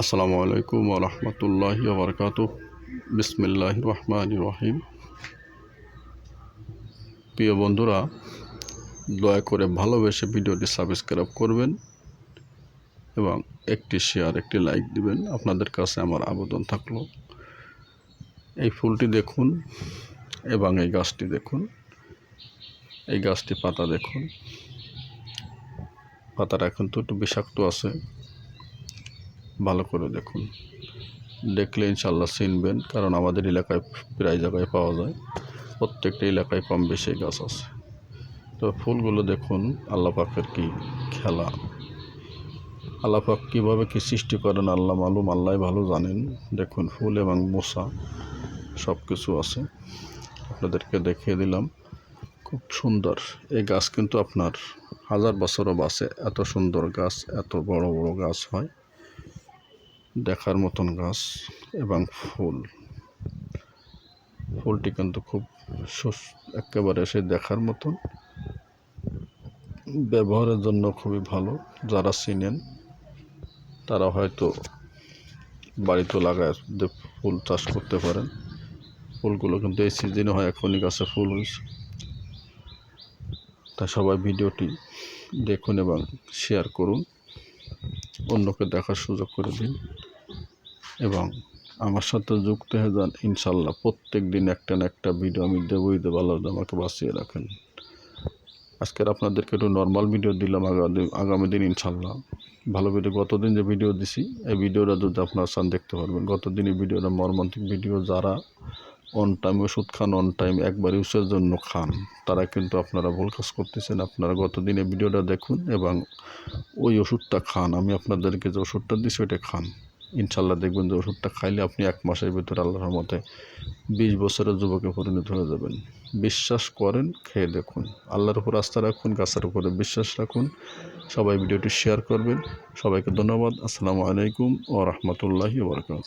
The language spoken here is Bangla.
আসসালামু আলাইকুম রহমতুল্লাহ বরকাত বিসমিল্লাহ রহমান রহিম। প্রিয় বন্ধুরা, দয়া করে ভালোবেসে ভিডিওটি সাবস্ক্রাইব করবেন এবং একটি শেয়ার, একটি লাইক দিবেন। আপনাদের কাছে আমার আবেদন থাকল। এই ফুলটি দেখুন এবং এই গাছটি দেখুন। এই গাছটি পাতা দেখুন। পাতাটা এখন তো একটু বিষাক্ত আছে। ভালো করে দেখুন। দেখলে ইনশাল্লাহ চিনবেন, কারণ আমাদের এলাকায় প্রায় জায়গায় পাওয়া যায়। প্রত্যেকটা এলাকায় কম বেশি গাছ আছে। তো ফুলগুলো দেখুন, আল্লাহ পাকের কি খেলা। আল্লাহ পাক কীভাবে কী সৃষ্টি করেন, আল্লাহ মালুম আল্লাহ ভালো জানেন। দেখুন, ফুল এবং মশা সব কিছু আছে। আপনাদেরকে দেখিয়ে দিলাম, খুব সুন্দর। এই গাছ কিন্তু আপনার হাজার বছরও বাসে এত সুন্দর গাছ, এত বড় বড় গাছ হয়। দেখার মতন গাছ এবং ফুল। ফুলটি কিন্তু খুব একেবারে সে দেখার মতন। ব্যবহারের জন্য খুবই ভালো। যারা চিনেন, তারা হয়তো বাড়িতে লাগায় ফুল চাষ করতে পারেন। ফুলগুলো কিন্তু এই সিজনে হয়, এখনই গাছে ফুল হয়েছে। তা সবাই ভিডিওটি দেখুন এবং শেয়ার করুন। অন্যকে দেখার সুযোগ করে দিন। এবং আমার সাথে যুক্ত হয়ে যান, ইনশাল্লাহ প্রত্যেক দিন একটা না একটা ভিডিও আমি দেবই দেবো। আল্লাহ আমাকে বাঁচিয়ে রাখেন। আজকের আপনাদেরকে একটু নর্মাল ভিডিও দিলাম আগামী দিন ইনশাল্লাহ। ভালো ভিডিও গতদিন যে ভিডিও দিছি, এই ভিডিওটা যদি আপনার চান দেখতে পারবেন। গতদিন এই ভিডিওটা মর্মান্তিক ভিডিও যারা অন টাইম ওষুধ খান অন টাইম একবার ইউসের জন্য খান, তারা কিন্তু আপনারা ভুল কাজ করতেছেন। আপনারা গতদিন এই ভিডিওটা দেখুন এবং ওই ওষুধটা খান। আমি আপনাদেরকে যে ওষুধটা দিচ্ছি ওইটা খান। ইনশাল্লাহ দেখবেন যে ওষুধটা খাইলে আপনি এক মাসের ভিতরে আল্লাহর মতে বিশ বছরের যুবকে পরিণত হয়ে যাবেন। বিশ্বাস করেন, খেয়ে দেখুন। আল্লাহর উপর আস্থা রাখুন, গাছের উপরে বিশ্বাস রাখুন। সবাই ভিডিওটি শেয়ার করবেন। সবাইকে ধন্যবাদ। আসসালামু আলাইকুম ও রহমতুল্লাহি বরকাত